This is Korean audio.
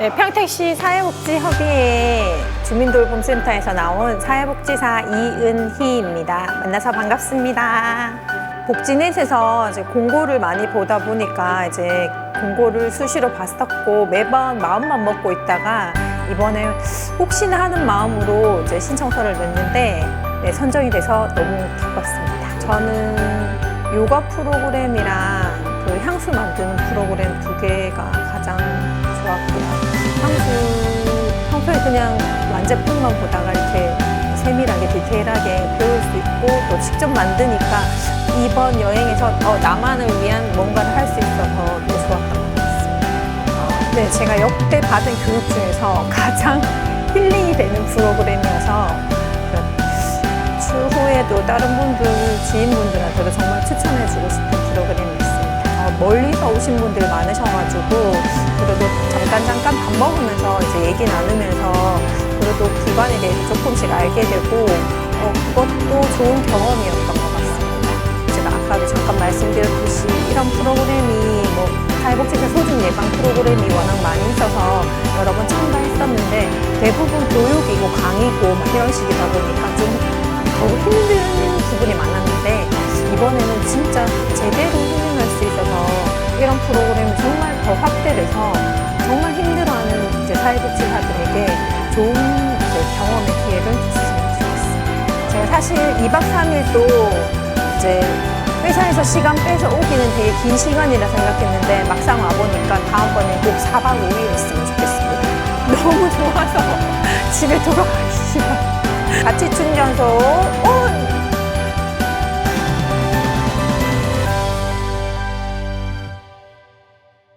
네, 평택시 사회복지협의회 주민돌봄센터에서 나온 사회복지사 이은희입니다. 만나서 반갑습니다. 복지넷에서 이제 공고를 많이 보다 보니까 이제 공고를 수시로 봤었고 매번 마음만 먹고 있다가 이번에 혹시나 하는 마음으로 이제 신청서를 냈는데 네, 선정이 돼서 너무 기뻤습니다. 저는 요가 프로그램이랑 그 향수 만드는 프로그램 두 개가 가장 그냥 완제품만 보다가 이렇게 세밀하게 디테일하게 배울 수 있고 또 직접 만드니까 이번 여행에서 어, 나만을 위한 뭔가를 할 수 있어서 또 좋았던 것 같습니다. 어, 네, 제가 역대 받은 교육 중에서 가장 힐링이 되는 프로그램이어서 그 추후에도 다른 분들, 지인분들한테도 정말 추천해주고 싶은 프로그램이었습니다. 어, 멀리서 오신 분들이 많으셔가지고 잠깐 잠깐 밥 먹으면서 이제 얘기 나누면서 그래도 기관에 대해서 조금씩 알게 되고 어, 그것도 좋은 경험이었던 것 같습니다. 제가 아까도 잠깐 말씀드렸듯이 이런 프로그램이 뭐 사회복지사 소중 예방 프로그램이 워낙 많이 있어서 여러 번 참가했었는데 대부분 교육이고 강의고 막 이런 식이다 보니까 좀 더 힘든 부분이 많았는데 이번에는 진짜 사회복지사들에게 좋은 경험의 기회를 줬으면 좋겠습니다. 제가 사실 2박 3일도 이제 회사에서 시간 빼서 오기는 되게 긴 시간이라 생각했는데 막상 와보니까 다음번에 꼭 4박 5일 했으면 좋겠습니다. 너무 좋아서 집에 싫어요. 가치 충전소 오